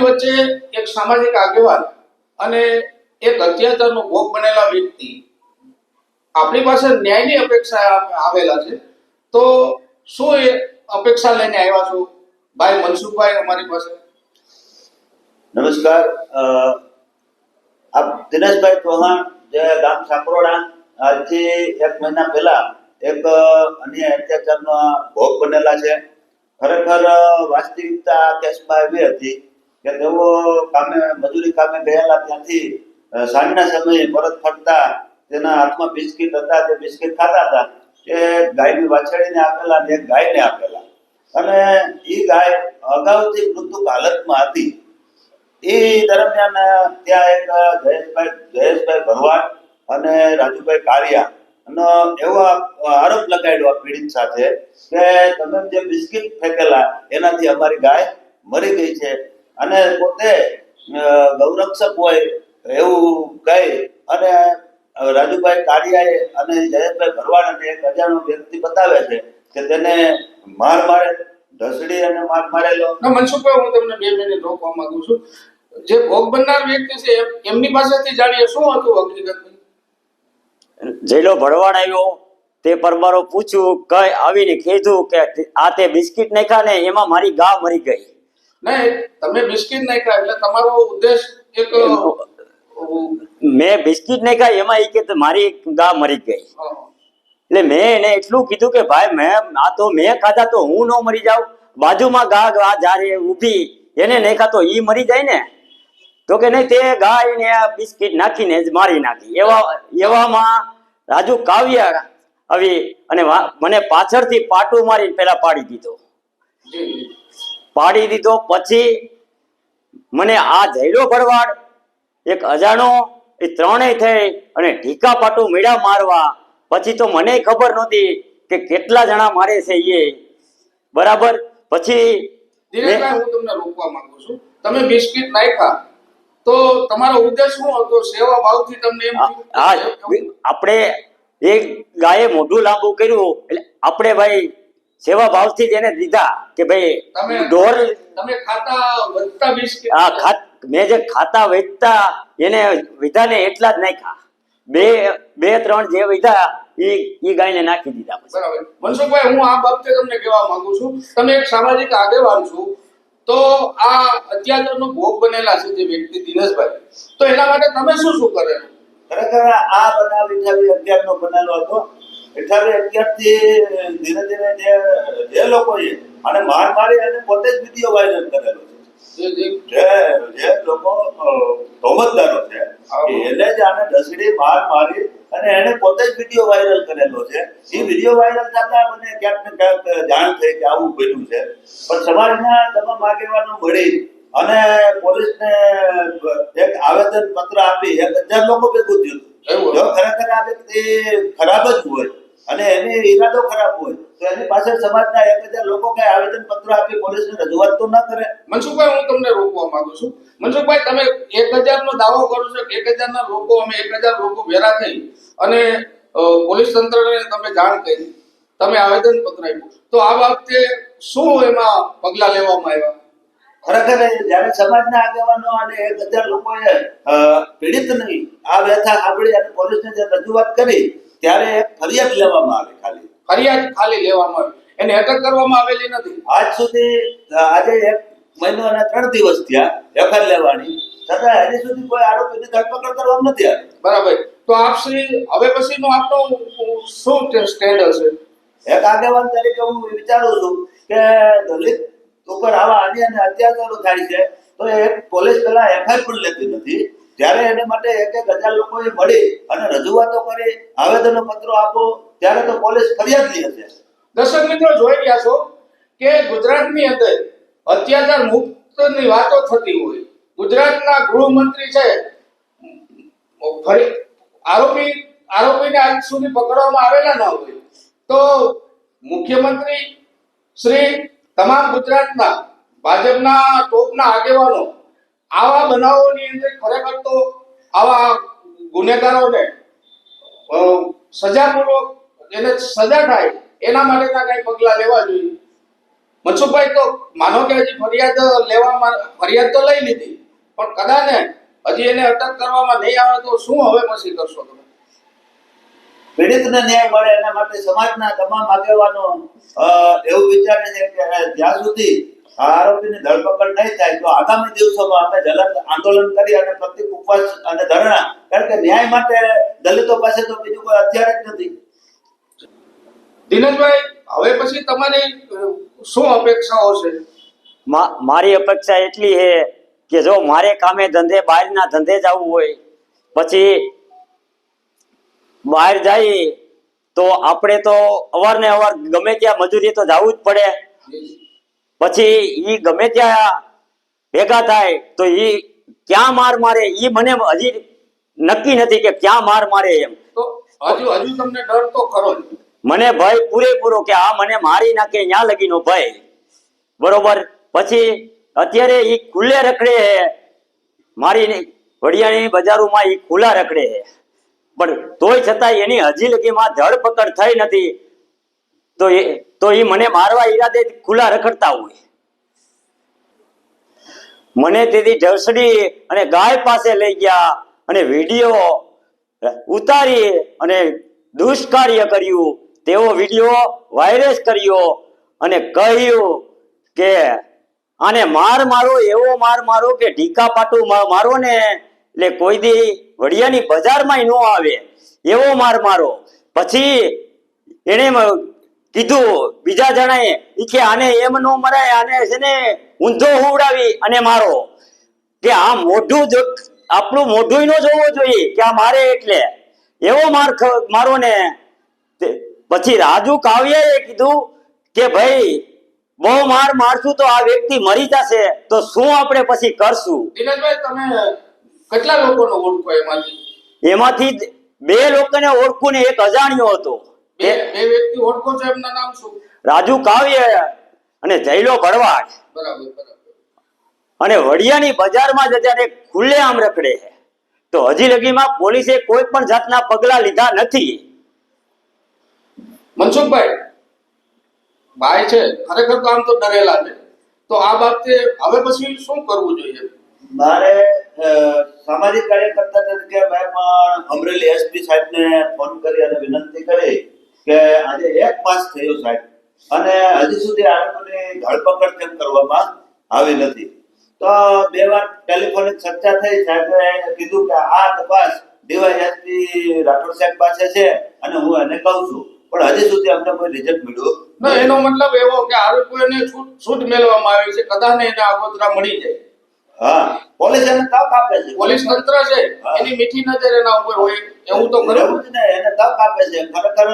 દર્શક વચ્ચે એક સામાજિક આગેવાન અને એક અત્યાચારનો ભોગ બનેલા વ્યક્તિ આપણી પાસે ન્યાયની અપેક્ષા આવેલા છે. તો શું એ અપેક્ષા લઈને આવ્યા છો? ભાઈ મનસુખભાઈ અમારી પાસે. નમસ્કાર. આપ દિનેશભાઈ ચૌહાણ, જે ગામ સાકરોડા, આજથી એક મહિના પહેલા એક અન્ય અત્યાચારનો ભોગ બનેલા છે. ખરેખર વાસ્તવિકતા કેસમાં એવી હતી કે તેઓ કામે, મજૂરી કામે ગયેલા ત્યાંથી સાંજના સમયે પરત ફરતા, તેના હાથમાં બિસ્કિટ હતા, તે બિસ્કિટ ખાતા હતા એ ગાયની વાછડીને આપેલા ને ગાયને આપેલા. અને એ ગાય અગાઉથી મૃત્યુક હાલતમાં હતી. એ દરમિયાન ત્યાં એક જયેશભાઈ જયેશભાઈ ભરવાડ અને રાજુભાઈ કારિયા અને એવો આરોપ લગાડ્યો આ પીડિત સાથે કે તમે જે બિસ્કિટ ફેંકેલા, એનાથી અમારી ગાય મરી ગઈ છે. અને પોતે ગૌરક્ષક હોય એવું કહી. અને રાજુભાઈ કાળિયાએ અને જયેશભાઈ ભરવાડ અને એક અજાણો વ્યક્તિ બતાવે છે કે તેને માર મારે ઢસડી અને માર મારેલો. ના મનસુખભાઈ હું તમને બે મિનિટ રોકવા માંગુ છું. જે ભોગ બનનાર વ્યક્તિ છે એમની પાસેથી જાણીએ શું હતું હકીકત જેલો ભરવાડ આવ્યો તે પરમારો પૂછ્યું કઈ આવીને કીધું કે આ તે બિસ્કિટ નાખ્યા ને એમાં મારી ગા મરી ગઈ? નહીં તમે બિસ્કિટ નાખ્યા એટલે તમારો ઉદ્દેશ એક મેં બિસ્કિટ નાખ્યા એમાં એ કે મારી ગા મરી ગઈ. એટલે મેં એને એટલું કીધું કે ભાઈ મેં આ તો મેં ખાધા તો હું ન મરી જાઉં. બાજુમાં ગા ગા જારે ઊભી એને નાખ્યા તો ઈ મરી જાય ને. તો કે નહીં તે ગાય ને આ બિસ્કિટ નાખીને જ મારી નાખી. એવા એવામાં રાજુ કાવ્ય આવી અને મને પાછળથી પાટું મારીને પેલા પાડી દીધો. પાડી દીધો. પછી મને આ જયલો ભરવાડ એક અજાણો એ ત્રણેય થઈ અને ઢીકા પાટું મેળા મારવા. પછી તો મને ખબર નહોતી કે કેટલા જણા મારે છે એ. બરાબર? પછી હું તમને રોકવા માંગુ છું. તમે બિસ્કિટ નાખ્યા તો તમારો ઉદ્દેશ શું હતો? સેવા ભાવથી તમને એમ આપણે એ ગાયે મોઢું લાંબુ કર્યું. એટલે આપણે ભાઈ સેવા ભાવથી જ એને દીધા કે ભાઈ તમે ઢોર તમે ખાતા વધતા બિસ્કિટ ખાત મેં જે ખાતા વેચતા એને વિધાને એટલા જ નાખ્યા. બે બે ત્રણ જે વિધા એ ઈ ગાયને નાખી દીધા બરાબર. મનસુખભાઈ હું આ બાબતે તમને કહેવા માંગુ છું. તમે એક સામાજિક આગેવાન છો. તો આ અત્યાચારનો ભોગ બનેલા છે જે વ્યક્તિ દિનેશભાઈ. તો એના માટે તમે શું શું કરેલું ખરેખર આ બનાવ અઠાવી અગિયાર નો બનેલો હતો. અઠાવી અત્યારથી થી ધીરે ધીરે જે જે લોકોએ. અને માર મારી અને પોતે જ વીડિયો વાયરલ કરેલો છે. જે જે. લોકો તોમતદારો છે એને જ આને ઢસડી માર મારી અને એને પોતે જ વીડિયો વાયરલ કરેલો છે. એ વીડિયો વાયરલ થતા મને ક્યાંક ને ક્યાંક જાણ થઈ કે આવું બન્યું છે. પણ સમાજના તમામ આગેવાનો મળી અને પોલીસને એક આવેદન પત્ર આપી. એક હજાર લોકો ભેગું થયું. જો ખરેખર આ વ્યક્તિ ખરાબ જ હોય અને એની ઈરાદો ખરાબ હોય તો એની પાછળ સમાજના એક હજાર લોકો કઈ આવેદન પત્ર આપી પોલીસને રજૂઆત તો ન કરે? મનસુખભાઈ હું તમને રોકવા માંગુ છું. મનસુખભાઈ તમે એક હજાર નો દાવો કરો છો એક હજાર ના લોકો અમે એક હજાર લોકો ભેરા થઈ અને પોલીસ તંત્રને તમે જાણ કરી તમે આવેદન પત્ર આપ્યું. તો આ બાબતે શું એમાં પગલા લેવામાં આવ્યા? ખરેખર જયારે જ્યારે સમાજના આગેવાનો અને એક હજાર લોકોએ પીડિત નહીં આ વ્યથા સાંભળી અને પોલીસને જે રજૂઆત કરી ત્યારે ફરિયાદ લેવામાં આવી ખાલી. ફરિયાદ ખાલી લેવામાં આવી એને અટક કરવામાં આવેલી નથી. આજ સુધી આજે એક મહિનો અને ત્રણ દિવસ થયા એફઆઈઆર લેવાની. છતાં હજી સુધી કોઈ આરોપીની ધરપકડ કરવામાં નથી આવી. બરાબર. તો આપ શ્રી હવે પછીનો આપનો શું સ્ટેન્ડ હશે? એક આગેવાન તરીકે હું વિચારું છું કે દલિત ઉપર આવા અન્ય અને અત્યાચારો થાય છે તો એ પોલીસ પેલા એફઆઈઆર પણ લેતી નથી. ત્યારે એને માટે એક એક હજાર લોકોએ મળી અને રજૂઆતો કરી આવેદનો પત્રો આપો ત્યારે તો પોલીસ ફરિયાદ લે છે દર્શક મિત્રો, જોઈ રહ્યા છો કે ગુજરાતની અંદર અત્યાચાર મુક્તની વાતો થતી હોય. ગુજરાતના ગૃહમંત્રી છે, ફરી આરોપી, આરોપીને આજ સુધી પકડવામાં આવેલા ન હોય. તો મુખ્યમંત્રી શ્રી તમામ ગુજરાતના, ભાજપના ટોપના આગેવાનો આવા બનાવોની અંદર ખરેખર તો આવા ગુનેગારોને સજાપૂર્વક એને સજા થાય. એના માટેના કઈ પગલા લેવા જોઈએ. મનસુખભાઈ તો માનો કે હજી ફરિયાદ લેવામાં, ફરિયાદ તો લઈ લીધી. પણ કદાચ ને હજી એને અટક કરવામાં નહીં આવે તો શું હવે પછી કરશો તમે? પીડિતને ન્યાય મળે એના માટે સમાજના તમામ આગેવાનો એવું વિચારે છે કે જ્યાં સુધી આરોપીની ધરપકડ નહીં થાય તો આગામી દિવસોમાં અમે જલદ આંદોલન કરી અને પ્રતિક ઉપવાસ અને ધરણા. કારણ કે ન્યાય માટે દલિતો પાસે તો બીજું કોઈ હથિયાર જ નથી. દિનેશભાઈ હવે પછી તમારી શું અપેક્ષાઓ છે? મારી અપેક્ષા એટલી છે કે જો મારે કામે ધંધે બહારના ધંધે જવું હોય પછી બહાર જઈએ તો આપણે તો અવારને અવાર ગમે ત્યાં મજૂરી તો જવું જ પડે. પછી ઈ ગમે ત્યાં ભેગા થાય તો ઈ ક્યાં માર મારે? ઈ મને હજી નક્કી નથી કે ક્યાં માર મારે એમ. હજુ હજુ તમને ડર તો ખરો મને ભય પૂરેપૂરો કે આ મને મારી નાખે, ન્યા લગીનો ભય. બરોબર? પછી અત્યારે ઈ ખુલ્લે રખડે હે. મારી વડિયાની બજારોમાં ઈ ખુલ્લા રખડે હે. પણ તોય છતાં એની હજી લગીમાં ધરપકડ થઈ નથી. તો એ તો એ મને મારવા ઈરાદે ખુલ્લા રખડતા હોય. મને તેથી ઢસડી અને ગાય પાસે લઈ ગયા અને વીડિયો ઉતારી અને દુષ્કાર્ય કર્યું. તેવો વીડિયો વાયરસ કર્યો અને કહ્યું કે આને માર મારો, એવો માર મારો કે ઢીકા પાટું મારો ને. એટલે કોઈ દી વડિયાની બજારમાં ન આવે, એવો માર મારો. પછી એને કીધું બીજા જણાએ કે આને એમ ન મરાય, આને છે ને ઊંધો ઉડાવી અને મારો. કે આ મોઢું જ, આપણું મોઢું ન જોવું જોઈએ, કે આ મારે એટલે. એવો માર મારો ને. પછી રાજુ કાવ્યાએ કીધું કે ભાઈ બહુ માર મારશું તો આ વ્યક્તિ મરી જશે તો શું આપણે પછી કરશું? તમે કેટલા લોકોનો ઓળખો એમાંથી? એમાંથી બે લોકોને ઓળખું ને એક અજાણ્યો હતો. બે બે વ્યક્તિ ઓળખો છો એમના નામ શું? રાજુ કાવ્ય અને જયલો ભરવાડ બરાબર. અને વડિયાની બજારમાં જ અત્યારે ખુલ્લેઆમ રખડે છે. તો હજી લગીમાં પોલીસે કોઈ પણ જાતના પગલા લીધા નથી. મનસુખભાઈ ભાઈ છે, ખરેખર તો આમ તો ડરેલા છે. તો આ બાબતે હવે પછી શું કરવું જોઈએ? મારે સામાજિક કાર્યકર્તા તરીકે મેં પણ અમરેલી એસપી સાહેબને ફોન કરી અને વિનંતી કરી કે આજે એક માસ થયો સાહેબ. અને હજી સુધી આરોપીની ધરપકડ કેમ કરવામાં આવી નથી? તો બે વાર ટેલિફોનિક ચર્ચા થઈ, સાહેબે કીધું કે આ તપાસ ડીવાય એસપી રાઠોડ સાહેબ પાસે છે અને હું એને કહું છું. પણ હજી સુધી અમને કોઈ રિઝલ્ટ મળ્યું ના એનો મતલબ એવો કે આરોપીઓને છૂટ છૂટ મેળવવામાં આવી છે. કદાચ એને આગોતરા મળી જાય. હા પોલીસ એને તક આપે છે. પોલીસ તંત્ર છે. એની મીઠી નજર એના ઉપર હોય. એવું તો ખરું? જ ને એને તક આપે છે. ખરેખર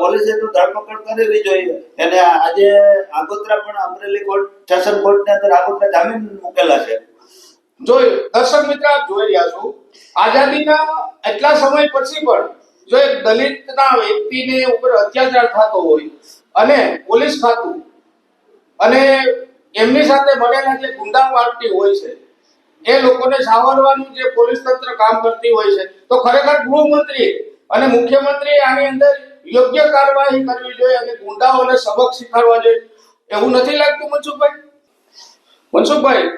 પોલીસે તો ધરપકડ કરવી જોઈએ એને આજે આગોતરા પણ અમરેલી કોર્ટ સ્ટેશન કોર્ટની અંદર આગોતરા જામીન મૂકેલા છે. જોયું. દર્શક મિત્ર આપ જોઈ રહ્યા છો. આઝાદીના એટલા સમય પછી પણ જો એક દલિતના વ્યક્તિને ઉપર અત્યાચાર થતો હોય અને પોલીસ ખાતું અને એમની સાથે મળેલા જે ગુંડા પાર્ટી હોય છે, એ લોકોને સાવરવાનું જે પોલીસ તંત્ર કામ કરતી હોય છે, તો ખરેખર ગૃહમંત્રી અને મુખ્યમંત્રી આની અંદર યોગ્ય કાર્યવાહી કરવી જોઈએ અને ગુંડાઓને સબક શીખવાડવા જોઈએ. એવું નથી લાગતું મનસુખભાઈ? મનસુખભાઈ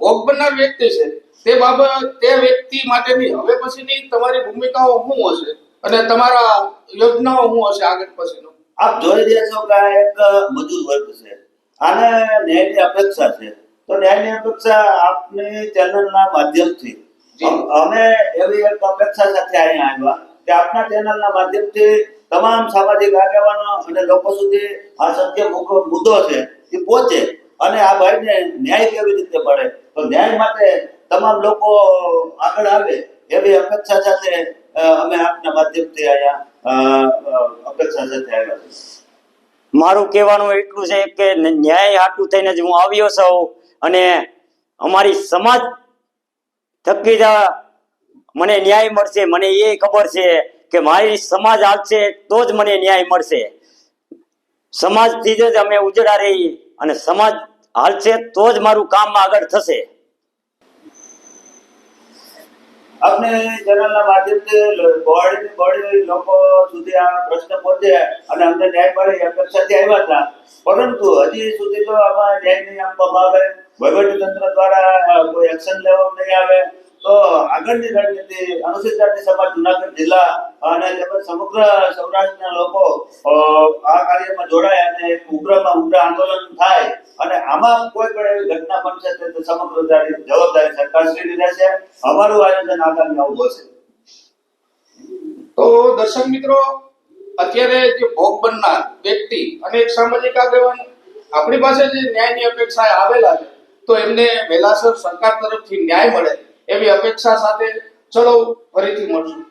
ભોગ બનનાર વ્યક્તિ છે. તે બાબત તે વ્યક્તિ માટેની હવે પછીની તમારી ભૂમિકાઓ શું હશે? અને તમારા યોજનાઓ શું હશે આગળ પછીનો? આપ જોઈ રહ્યા છો કે એક મજૂર વર્ગ છે. આને ન્યાયની અપેક્ષા છે. તો ન્યાયની અપેક્ષા આપની ચેનલના માધ્યમથી. અમે એવી એક અપેક્ષા સાથે અહીંયા આવ્યા કે આપના ચેનલના માધ્યમથી તમામ સામાજિક આગેવાનો અને લોકો સુધી આ સત્ય મુદ્દો છે એ પહોંચે અને આ ભાઈને ન્યાય કેવી રીતે મળે? તો ન્યાય માટે તમામ લોકો આગળ આવે એવી અપેક્ષા સાથે અમે આપના માધ્યમથી અહીંયા અપેક્ષા સાથે આવ્યા મારું કહેવાનું એટલું છે કે ન્યાય હાટું થઈને જ હું આવ્યો છું અને અમારી સમાજ થકી જ મને ન્યાય મળશે. મને એ ખબર છે કે મારી સમાજ હાલશે તો જ મને ન્યાય મળશે. સમાજથી જ અમે ઉજળા રહી અને સમાજ હાલશે તો જ મારું કામ આગળ થશે. આપને ચેનલના માધ્યમથી બોર્ડ લોકો સુધી આ પ્રશ્ન પહોંચે અને અમને ન્યાય મળે એ અપેક્ષાથી આવ્યા હતા. પરંતુ હજી સુધી તો આમાં ન્યાય નહીં આપવામાં આવે. વહીવટી તંત્ર દ્વારા કોઈ એક્શન લેવામાં નહીં આવે. તો આગળની રણનીતિ અનુસૂચિત જાતિ જુનાગઢ જિલ્લા અને તેમજ સમગ્ર સૌરાષ્ટ્રના લોકો આ કાર્યમાં જોડાય અને ઉગ્રમાં ઉગ્ર આંદોલન થાય અને આમાં કોઈ પણ એવી ઘટના બનશે તે સમગ્ર જવાબદારી સરકારશ્રીની રહેશે. અમારું આયોજન આગામી આવું હશે. તો દર્શક મિત્રો, અત્યારે જે ભોગ બનનાર વ્યક્તિ અને એક સામાજિક આગેવાન આપણી પાસે જે ન્યાયની અપેક્ષા આવેલા છે, તો એમને વહેલાસર સરકાર તરફથી ન્યાય મળે. એવી અપેક્ષા સાથે ચલો ફરીથી મળશું.